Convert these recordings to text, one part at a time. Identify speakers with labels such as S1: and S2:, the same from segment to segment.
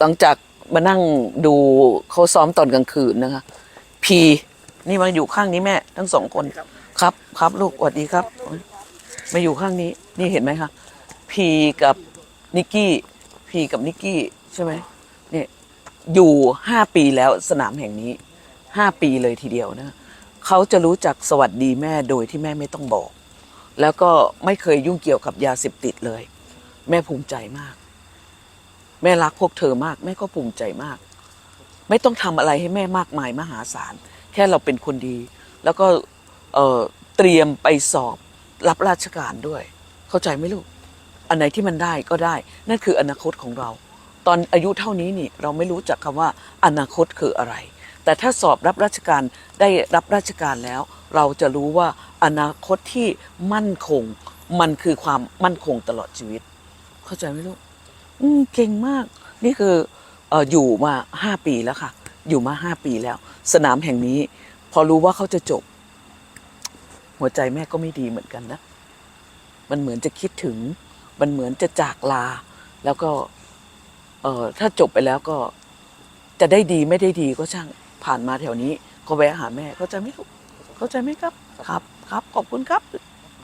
S1: หลังจากมานั่งดูเขาซ้อมตอนกลางคืนนะคะ พีนี่มาอยู่ข้างนี้แม่ ทั้งสองคนครับครับลูกสวัสดีครับ มาอยู่ข้างนี้ นี่เห็นไหมคะพีกับนิกกี้พีกับนิกกี้ใช่ไหมเนี่ยอยู่ห้าปีแล้วสนามแห่งนี้ห้าปีเลยทีเดียวนะเขาจะรู้จักสวัสดีแม่โดยที่แม่ไม่ต้องบอก แล้วก็ไม่เคยยุ่งเกี่ยวกับยาเสพติดเลย แม่ภูมิใจมาก แม่รักพวกเธอมาก แม่ก็ภูมิใจมาก ไม่ต้องทำอะไรให้แม่มากมายมหาศาล แค่เราเป็นคนดี แล้วก็เเตรียมไปสอบรับราชการด้วย เข้าใจไหมลูก อันไหนที่มันได้ก็ได้ นั่นคืออนาคตของเรา ตอนอายุเท่านี้นี่เราไม่รู้จักคำว่าอนาคตคืออะไร แต่ถ้าสอบรับราชการได้รับราชการแล้ว เราจะรู้ว่าอนาคตที่มั่นคง มันคือความมั่นคงตลอดชีวิต เข้าใจไหมลูก อืมเก่งมาก นี่คือเอออยู่มาห้าปีแล้วค่ะ อยู่มาห้าปีแล้ว สนามแห่งนี้ พอรู้ว่าเขาจะจบ หัวใจแม่ก็ไม่ดีเหมือนกันนะ มันเหมือนจะคิดถึง มันเหมือนจะจากลา แล้วก็ เออถ้าจบไปแล้วก็ จะได้ดีไม่ได้ดีก็ช่างผ่านมาแถวนี้ ก็แวะหาแม่เข้าใจไหมลูกเข้าใจไหมครับ ครับ ครับขอบคุณครับ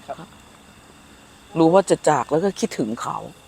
S2: ครับ
S1: รู้ว่าจะจากแล้วก็คิดถึงเขา
S2: ค